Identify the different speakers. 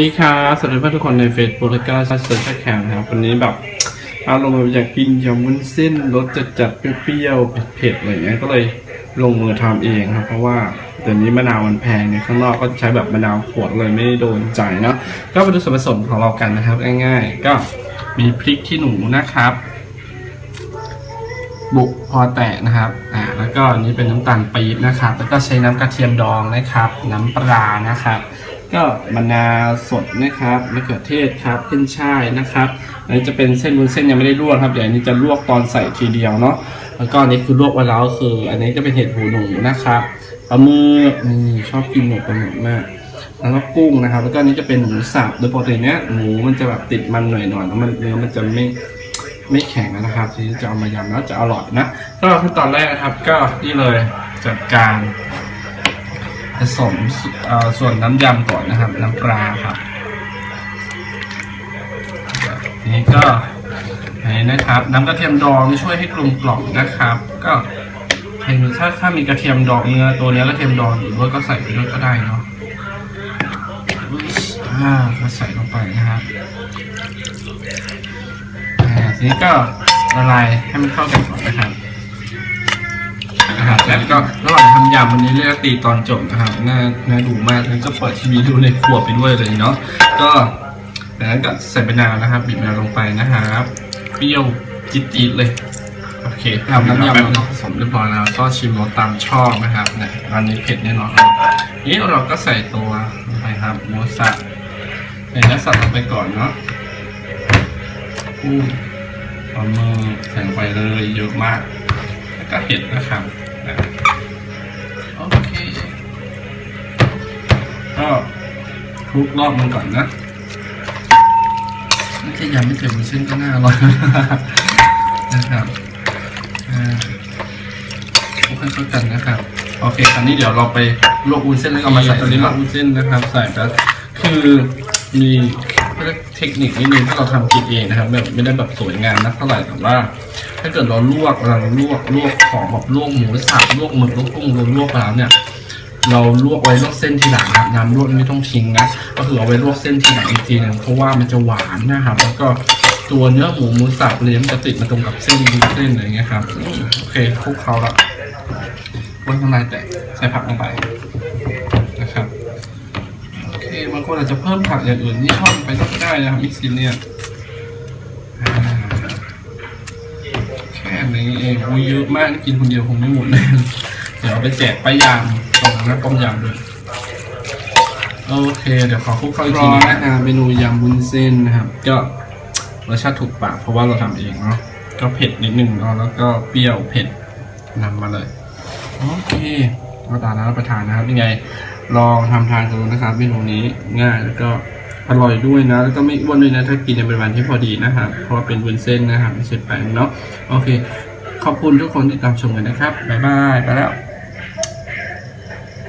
Speaker 1: สวัสดีครับสวัสดีเพื่อนทุกคนใน Facebook และก็โซเชียลแคมนะครับ วันนี้แบบอารมณ์แบบอยากกินยำวุ้นเส้นรสจัดๆเปรี้ยวเผ็ดๆอะไรเงี้ยก็เลยลงมือทำเองครับ เพราะว่าเดี๋ยวนี้มะนาวมันแพงเนี่ยข้างนอกก็ใช้แบบมะนาวขวดเลยไม่โดนใจเนาะก็มาดูส่วนผสมของเรากันนะครับ ง่ายๆ ก็มีพริกขี้หนูนะครับ บุกพอแตะนะครับอ่าแล้วก็อันนี้เป็นน้ำตาลปี๊บนะครับ แล้วก็ใช้น้ำกระเทียมดองนะครับ น้ำปลานะครับ ก็มะนาวสดนะครับมะเขือเทศครับขึ้นช่ายนะครับอันนี้จะเป็นเส้นวุ้นเส้นยังไม่ได้ลวกครับเดี๋ยวอันนี้จะลวกตอนใส่ทีเดียวเนาะแล้วก็อันนี้คือลวกไว้แล้วคือ อันนี้จะเป็นเห็ดหูหนูนะครับปลาหมึกนี่ชอบกินหมูปลาหมึกมากแล้วก็กุ้งนะครับ แล้วก็อันนี้จะเป็นหมูสับโดยปกติเนี้ยหมูมันจะแบบติดมันหน่อยๆแล้วมันเนื้อมันจะไม่ไม่แข็งนะครับ ทีนี้จะเอามายำแล้วจะอร่อยนะ ก็ขั้นตอนแรกนะครับ ก็นี่เลยจัดการ ผสมสเอ่อส่วนน้ำยำก่อนนะครับ น้ำปลาครับนี้ก็นนี้นะครับ น้ำกระเทียมดองช่วยให้กลมกล่อมนะครับ ก็ใครถ้าถ้ามีกระเทียมดองเนื้อตัวเนื้อกระเทียมดองอยู่ด้วยก็ใส่ไปด้วยก็ได้เนาะอ่าก็ใส่ลงไปนะครับอ่าทีนี้ก็ละลายให้มันเข้ากันก่อนนะครับ นะครับแล้วก็ระหว่างทำยำวันนี้เรียกตีตอนจบนะครับน่าน่าดูมากแล้วก็เปิดทีวีดูในครัวไปด้วยเลยเนาะก็จากนั้นก็ใส่มะนาวนะครับบีบมะนาวลงไปนะครับเปรี้ยวจี๊ดๆเลยโอเคทำน้ำยำเราผสมเรียบร้อยแล้วก็ชิมรสตามชอบนะครับเนี่ยอันนี้เผ็ดแน่นอนครับนี้เราก็ใส่ตัวลงไปครับหมูสับใส่เนื้อสัตว์ลงไปก่อนเนาะกุ้งปลาหมึกใส่ลงไปเลยเยอะมากแล้วก็เห็ดนะครับ คลุกรอบมันก่อนนะไม่ใช่ยำไม่เจ็มันเส้นก็น่าอร่อยนะครับคลุกให้เข้ากันนะครับ โอเคคราวนี้เดี๋ยวเราไปลวกวุ้นเส้นแล้วก็มาใส่ตอนนี้ลวกวุ้นเส้นนะครับ ใส่ไปคือมีเทคนิคนิดนึงถ้าเราทำกินเองนะครับ แบบไม่ได้แบบสวยงามนะเท่าไหร่แต่ว่า ถ้าเกิดเราลวกเราลวกลวกของแบบลวกหมูสับลวกหมึกลวกกุ้งลวกไปแล้วเนี่ย เราลวกไว้ลวกเส้นทีหลังครับน้ำลวกไม่ต้องทิ้งนะก็คือเอาไว้ลวกเส้นทีหลังอีกทีหนึงเพราะว่ามันจะหวานนะครับ แล้วก็ตัวเนื้อหมูหมูสับเลยมันจะติดมาตรงกับเส้นวุ้นเส้นอะไรเงี้ยครับโอเคคลุกเขาละวันทำลายแตกใส่ผักลงไปนะครับโอเคบางคนอาจจะเพิ่มผักอย่างอื่นที่ชอบไปก็ได้นะครับมิกซินเนี่ยแค่นี้เองเยอะมากกินคนเดียวคงไม่หมดเลย เดี๋ยวไปแจกป้ายามตรงนั้นต้มยำด้วย โอเค เดี๋ยวขอคุกเข้าอีกทีนะฮะเมนูยำวุ้นเส้นนะครับ ก็รสชาติถูกปากเพราะว่าเราทำเองเนาะก็เผ็ดนิดนึงเนาะแล้วก็เปรี้ยวเผ็ดนำมาเลย โอเคก็ตามนั้นรับประทานนะครับยังไง ลองทำทานกันดูนะครับเมนูนี้ง่ายแล้วก็อร่อยด้วยนะ แล้วก็ไม่อ้วนด้วยนะ ถ้ากินในปริมาณที่พอดีนะครับเพราะว่าเป็นวุ้นเส้นนะครับไม่ใช่แป้งเนาะโอเค ขอบคุณทุกคนที่ตามชมกันนะครับบ๊ายบายไปแล้ว